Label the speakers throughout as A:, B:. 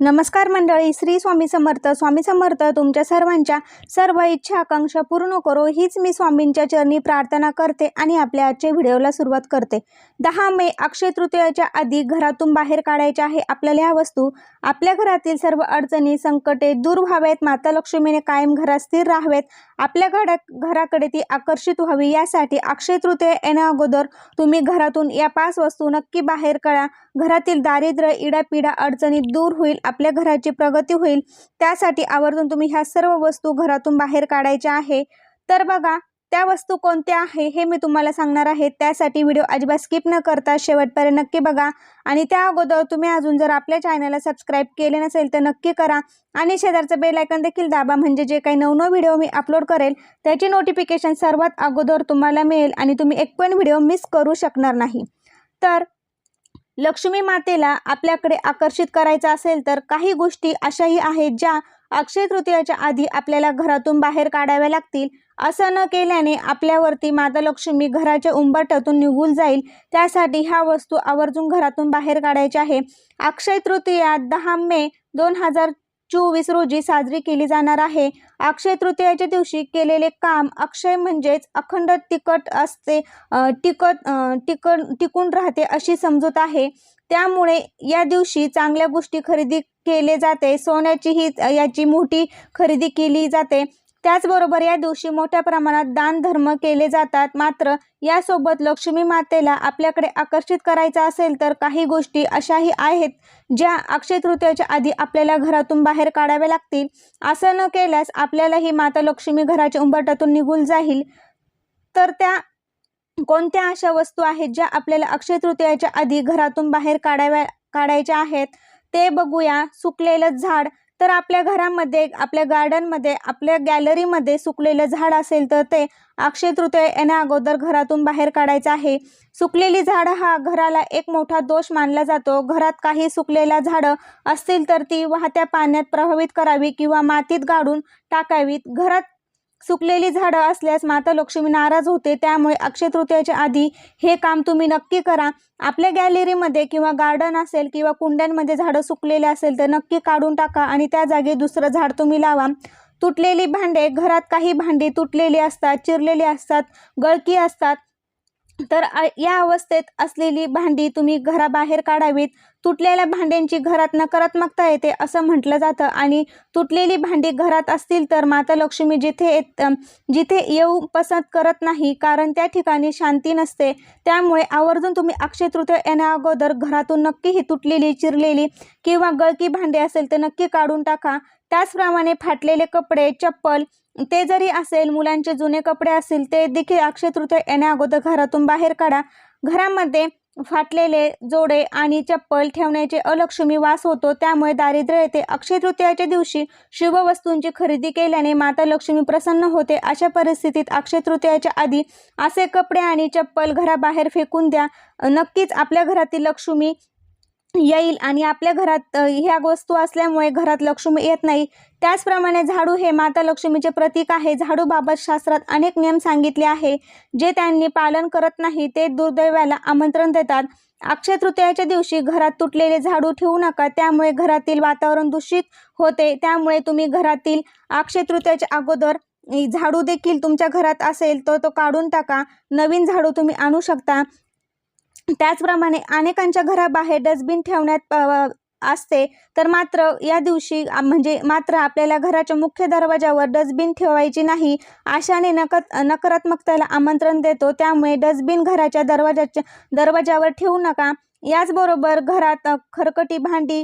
A: नमस्कार मंडळी श्री स्वामी समर्थ. स्वामी समर्थ तुमच्या सर्वांच्या सर्व इच्छा आकांक्षा पूर्ण करो. हीच मी स्वामींच्या चरणी प्रार्थना करते आणि आपल्या आजच्या व्हिडिओला सुरुवात करते. दहा मे अक्षय तृतीयाच्या आधी घरातून बाहेर काढायच्या आहे आपल्याला ह्या वस्तू. आपल्या घरातील सर्व अडचणी संकटे दूर व्हावेत. माता लक्ष्मीने कायम घरात स्थिर राहावेत. आपल्या घरा घराकडे ती आकर्षित व्हावी यासाठी अक्षय तृतीया येण्या अगोदर तुम्ही घरातून या पाच वस्तू नक्की बाहेर काढा घरातील दारिद्र्य इडापिडा अडचणी दूर होईल आपल्या घराची प्रगती होईल. त्यासाठी आवर्जून तुम्ही ह्या सर्व वस्तू घरातून बाहेर काढायच्या आहे. तर बघा त्या वस्तू कोणत्या आहे हे मी तुम्हाला सांगणार आहे. त्यासाठी व्हिडिओ अजिबात स्किप न करता शेवटपर्यंत नक्की बघा. आणि त्या अगोदर तुम्ही अजून जर आपल्या चॅनलला सबस्क्राईब केले नसेल तर नक्की करा. आणि शेजारचं बेल आयकन देखील दाबा. म्हणजे जे काही नवनव व्हिडिओ मी अपलोड करेल त्याची नोटिफिकेशन सर्वात अगोदर तुम्हाला मिळेल आणि तुम्ही एक पण व्हिडिओ मिस करू शकणार नाही. तर लक्ष्मी मातेला आपल्याकडे आकर्षित करायचं असेल तर काही गोष्टी अशाही आहेत ज्या अक्षय तृतीयाच्या आधी आपल्याला घरातून बाहेर काढाव्या लागतील. असं न केल्याने आपल्यावरती माता लक्ष्मी घराच्या उंबरठ्यातून निघून जाईल. त्यासाठी ह्या वस्तू आवर्जून घरातून बाहेर काढायच्या आहे. अक्षय तृतीया दहा मे दोन हजार चोवीस रोजी साजरी केली जाणार आहे. अक्षय तृतीयाच्या दिवशी केलेले काम अक्षय म्हणजेच अखंड तिकट असते अ, टिकत टिकून राहते अशी समजूत आहे. त्यामुळे या दिवशी चांगल्या गोष्टी खरेदी केले जाते. सोन्याचीही याची मोठी खरेदी केली जाते. त्याचबरोबर या दिवशी मोठ्या प्रमाणात दान धर्म केले जातात. मात्र यासोबत लक्ष्मी मातेला आपल्याकडे आकर्षित करायचं असेल तर काही गोष्टी अशाही आहेत ज्या अक्षय तृतीयाच्या आधी आपल्याला घरातून बाहेर काढाव्या लागतील. असं न केल्यास आपल्याला ही माता लक्ष्मी घराच्या उंबरटातून निघून जाईल. तर त्या कोणत्या अशा वस्तू आहेत ज्या आपल्याला अक्षय तृतीयाच्या आधी घरातून बाहेर काढाव्या काढायच्या आहेत? ते बघूया. सुकलेलं झाड तर आपल्या घरामध्ये आपल्या गार्डनमध्ये आपल्या गॅलरीमध्ये सुकलेलं झाड असेल तर ते अक्षय तृतीय येण्या अगोदर घरातून बाहेर काढायचं आहे. सुकलेली झाडं हा घराला एक मोठा दोष मानला जातो. घरात काही सुकलेल्या झाडं असतील तर ती वाहत्या पाण्यात प्रभावित करावी किंवा मातीत गाडून टाकावीत. घरात सुकलेली झाडं असल्यास माता लक्ष्मी नाराज होते. त्यामुळे अक्षय तृतीयाच्या आधी हे काम तुम्ही नक्की करा. आपल्या गॅलरीमध्ये किंवा गार्डन असेल किंवा कुंड्यांमध्ये झाडं सुकलेले असेल तर नक्की काढून टाका आणि त्या जागी दुसरं झाड तुम्ही लावा. तुटलेली भांडे घरात काही भांडी तुटलेली असतात चिरलेली असतात गळकी असतात. तर या अवस्थेत असलेली भांडी तुम्ही घराबाहेर काढावीत. तुटलेल्या भांड्यांची घरात नकारात्मकता येते असं म्हटलं जातं. आणि तुटलेली भांडी घरात असतील तर माता लक्ष्मी जिथे येत जिथे येऊ पसंत करत नाही कारण त्या ठिकाणी शांती नसते. त्यामुळे आवर्जून तुम्ही अक्षय तृतीय येण्या अगोदर घरातून नक्की ही तुटलेली चिरलेली किंवा गळकी भांडी असेल तर नक्की काढून टाका. त्याचप्रमाणे फाटलेले कपडे चप्पल ते जरी असेल मुलांचे जुने कपडे असतील ते देखील अक्षय तृतीया येण्या अगोदर घरातून बाहेर काढा. घरामध्ये फाटलेले जोडे आणि चप्पल ठेवण्याचे अलक्ष्मी वास होतो. त्यामुळे दारिद्र्य येते. अक्षय तृतीयाच्या दिवशी शुभ वस्तूंची खरेदी केल्याने माता लक्ष्मी प्रसन्न होते. अशा परिस्थितीत अक्षय तृतीयाच्या आधी असे कपडे आणि चप्पल घराबाहेर फेकून द्या. नक्कीच आपल्या घरातील लक्ष्मी येईल आणि आपल्या घरात ह्या वस्तू असल्यामुळे घरात लक्ष्मी येत नाही. त्याचप्रमाणे झाडू हे माता लक्ष्मीचे प्रतीक आहे. झाडूबाबत शास्त्रात अनेक नियम सांगितले आहे. जे त्यांनी पालन करत नाही ते दुर्दैवाला आमंत्रण देतात. अक्षय तृतीयाच्या दिवशी घरात तुटलेले झाडू ठेवू नका. त्यामुळे घरातील वातावरण दूषित होते. त्यामुळे तुम्ही घरातील अक्षय तृतीयाच्या अगोदर झाडू देखील तुमच्या घरात असेल तर तो काढून टाका. नवीन झाडू तुम्ही आणू शकता. त्याचप्रमाणे अनेकांच्या घराबाहेर डस्टबिन ठेवण्यात असते. तर मात्र या दिवशी म्हणजे मात्र आपल्याला घराच्या मुख्य दरवाजावर डस्टबिन ठेवायची नाही आशाने नकत नकारात्मकतेला आमंत्रण देतो. त्यामुळे डस्टबिन घराच्या दरवाजाच्या दरवाजावर ठेवू नका. याचबरोबर घरात खरकटी भांडी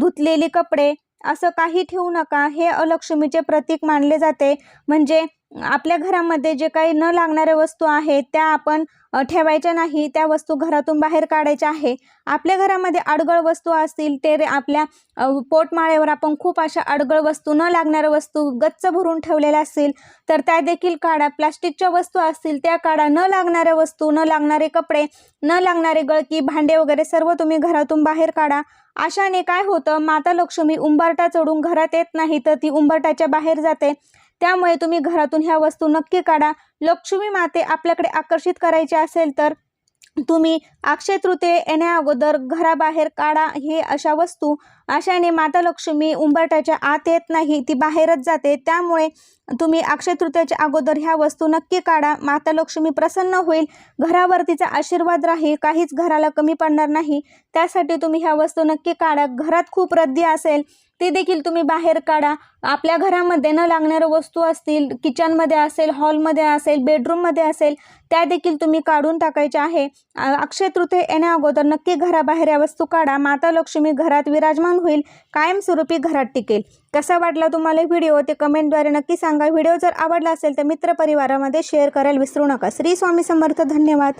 A: धुतलेली कपडे असं काही ठेवू नका. हे अलक्ष्मीचे प्रतीक मानले जाते. म्हणजे आपल्या घरामध्ये जे काही न लागणाऱ्या वस्तू आहेत त्या आपण ठेवायच्या नाही त्या वस्तू घरातून बाहेर काढायच्या आहे. आपल्या घरामध्ये अडगळ वस्तू असतील ते रे- आपल्या पोटमाळ्यावर आपण खूप अशा अडगळ वस्तू न लागणाऱ्या वस्तू गच्च भरून ठेवलेल्या असतील तर त्या देखील काढा. प्लास्टिकच्या वस्तू असतील त्या काढा. न लागणाऱ्या वस्तू न लागणारे कपडे न लागणारे गळकी भांडे वगैरे सर्व तुम्ही घरातून बाहेर काढा. अशाने काय होतं माता लक्ष्मी उंबरटा चढून घरात येत नाही तर ती उंबरटाच्या बाहेर जाते. त्यामुळे तुम्ही घरातून ह्या वस्तू नक्की काढा. लक्ष्मी माते आपल्याकडे आकर्षित करायचे असेल तर तुम्ही अक्षय तृतीय येण्या अगोदर घराबाहेर काढा. हे अशा वस्तू अशाने माता लक्ष्मी उंबरट्याच्या आत येत नाही ती बाहेरच जाते. त्यामुळे तुम्ही अक्षय तृतीयाच्या अगोदर ह्या वस्तू नक्की काढा. माता लक्ष्मी प्रसन्न होईल. घरावर तिचा आशीर्वाद राहील. काहीच घराला कमी पडणार नाही. त्यासाठी तुम्ही ह्या वस्तू नक्की काढा. घरात खूप रद्दी असेल. ते देखील तुम्ही बाहेर काढा. आपल्या घरामध्ये न लागणाऱ्या वस्तू असतील किचनमध्ये असेल हॉलमध्ये असेल बेडरूममध्ये असेल त्या देखील तुम्ही काढून टाकायच्या आहे. अक्षय तृतीय येण्या अगोदर नक्की घराबाहेर या वस्तू काढा. माता लक्ष्मी घरात विराजमान होईल कायमस्वरूपी घरात टिकेल. कसा वाटला तुम्हाला व्हिडिओ? ते कमेंटद्वारे नक्की सांगा. व्हिडिओ जर आवडला असेल तर मित्रपरिवारामध्ये शेअर करायला विसरू नका. श्री स्वामी समर्थ. धन्यवाद.